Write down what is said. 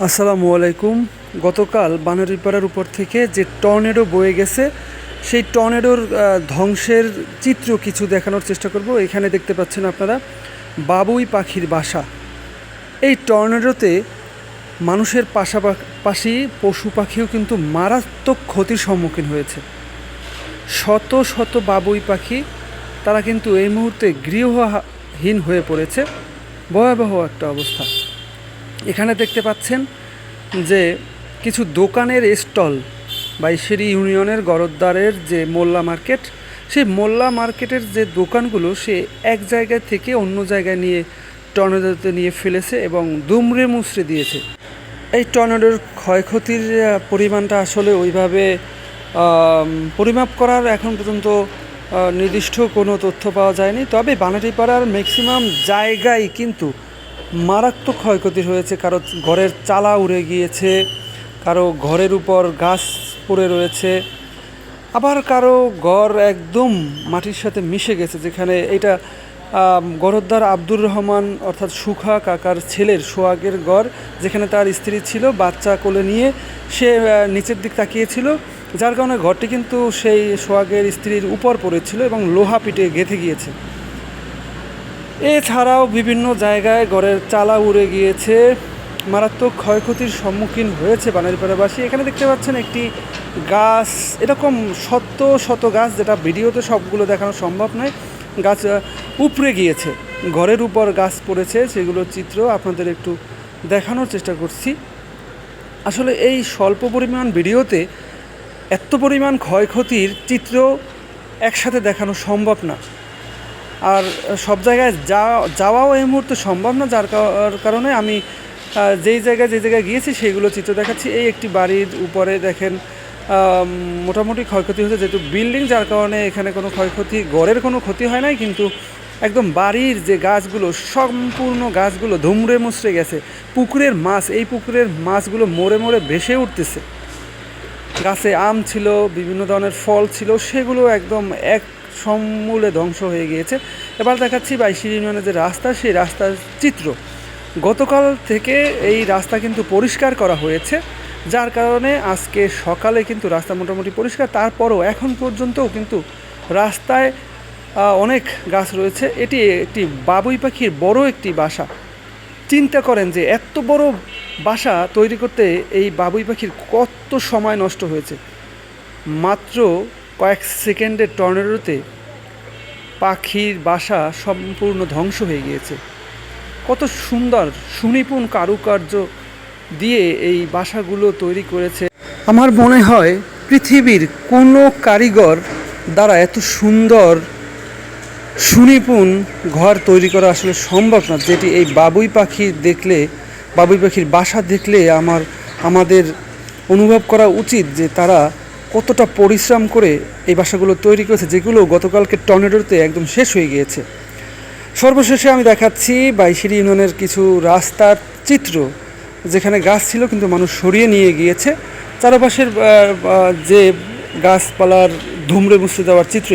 আসসালামু আলাইকুম। গতকাল বানারীপাড়ার উপর থেকে যে টর্নেডো বয়ে গেছে, সেই টর্নেডোর ধ্বংসের চিত্র কিছু দেখানোর চেষ্টা করব। এখানে দেখতে পাচ্ছেন আপনারা, বাবুই পাখির বাসা। এই টর্নেডোতে মানুষের পাশাপাশি পশু পাখিও কিন্তু মারাত্মক ক্ষতির সম্মুখীন হয়েছে। শত শত বাবুই পাখি, তারা কিন্তু এই মুহূর্তে গৃহহীন হয়ে পড়েছে। ভয়াবহ একটা অবস্থা। এখানে দেখতে পাচ্ছেন যে কিছু দোকানের স্টল বাইশেরি ইউনিয়নের গরদ্দারের যে মোল্লা মার্কেট, সেই মোল্লা মার্কেটের যে দোকানগুলো সে এক জায়গা থেকে অন্য জায়গায় নিয়ে টর্নেডোতে নিয়ে ফেলেছে এবং দুমড়ে মুচড়ে দিয়েছে। এই টর্নেডোর ক্ষয়ক্ষতির পরিমাণটা আসলে ওইভাবে পরিমাপ করার এখন পর্যন্ত নির্দিষ্ট কোনো তথ্য পাওয়া যায়নি। তবে বানাটিপাড়ার ম্যাক্সিমাম জায়গায় কিন্তু মারাত্মক ক্ষয়ক্ষতি হয়েছে। কারও ঘরের চালা উড়ে গিয়েছে, কারও ঘরের উপর গাছ পড়ে রয়েছে, আবার কারও ঘর একদম মাটির সাথে মিশে গেছে, যেখানে এটা গরদ্দার আব্দুর রহমান অর্থাৎ সুখা কাকার ছেলের সোহাগের ঘর, যেখানে তার স্ত্রী ছিল, বাচ্চা কোলে নিয়ে সে নিচের দিক তাকিয়েছিল, যার কারণে ঘরটি কিন্তু সেই সোহাগের স্ত্রীর উপর পড়েছিল এবং লোহা পিটে গেঁথে গিয়েছে। এছাড়াও বিভিন্ন জায়গায় ঘরের চালা উড়ে গিয়েছে। মারাত্মক ক্ষয়ক্ষতির সম্মুখীন হয়েছে বানারীপাড়াবাসী। এখানে দেখতে পাচ্ছেন একটি গাছ। এরকম শত শত গাছ যেটা ভিডিওতে সবগুলো দেখানো সম্ভব নয়, গাছ উপড়ে গিয়েছে। ঘরের উপর গাছ পড়েছে, সেগুলোর চিত্র আপনাদের একটু দেখানোর চেষ্টা করছি। আসলে এই স্বল্প পরিমাণ ভিডিওতে এত পরিমাণ ক্ষয়ক্ষতির চিত্র একসাথে দেখানো সম্ভব না। আর সব জায়গায় যা, যাওয়াও এই মুহূর্তে সম্ভব না, যার কার- কারণে আমি যেই জায়গায় যে জায়গায় গিয়েছি সেইগুলো চিত্র দেখাচ্ছি। এই একটি বাড়ির উপরে দেখেন মোটামুটি ক্ষয়ক্ষতি হয়েছে, যেহেতু বিল্ডিং, যার কারণে এখানে কোনো ক্ষয়ক্ষতি গড়ের কোনো ক্ষতি হয় নাই, কিন্তু একদম বাড়ির যে গাছগুলো, সম্পূর্ণ গাছগুলো ধুমড়ে মুচড়ে গেছে। পুকুরের মাছ, এই পুকুরের মাছগুলো মরে মরে ভেসে উঠতেছে। গাছে আম ছিল, বিভিন্ন ধরনের ফল ছিল, সেগুলো একদম এক সমূলে ধ্বংস হয়ে গিয়েছে। এবার দেখাচ্ছি বাইশি ইউনিয়নের যে রাস্তা, সেই রাস্তার চিত্র। গতকাল থেকে এই রাস্তা কিন্তু পরিষ্কার করা হয়েছে, যার কারণে আজকে সকালে কিন্তু রাস্তা মোটামুটি পরিষ্কার, তারপরও এখন পর্যন্তও কিন্তু রাস্তায় অনেক গাছ রয়েছে। এটি একটি বাবুই পাখির বড় একটি বাসা। চিন্তা করেন যে এত বড় বাসা তৈরি করতে এই বাবুই পাখির কত সময় নষ্ট হয়েছে। মাত্র কয়েক সেকেন্ডের টর্নেডোতে পাখির বাসা সম্পূর্ণ ধ্বংস হয়ে গিয়েছে। কত সুন্দর, সুনিপুণ কারুকার্য দিয়ে এই বাসাগুলো তৈরি করেছে। আমার মনে হয় পৃথিবীর কোনো কারিগর দ্বারা এত সুন্দর, সুনিপুণ ঘর তৈরি করা আসলে সম্ভব না, যেটি এই বাবুই পাখি দেখলে, বাবুই পাখির বাসা দেখলে আমার, আমাদের অনুভব করা উচিত যে তারা কতটা পরিশ্রম করে এই বাসাগুলো তৈরি করেছে, যেগুলো গতকালকে টর্নেডোতে একদম শেষ হয়ে গিয়েছে সর্বশেষে আমি দেখাচ্ছি বাইশিরি ইউনিয়নের কিছু রাস্তার চিত্র, যেখানে গাছ ছিল কিন্তু মানুষ সরিয়ে নিয়ে গিয়েছে চারপাশের যে গাছপালার ধুমড়ে মুছড়ে দেওয়ার চিত্র।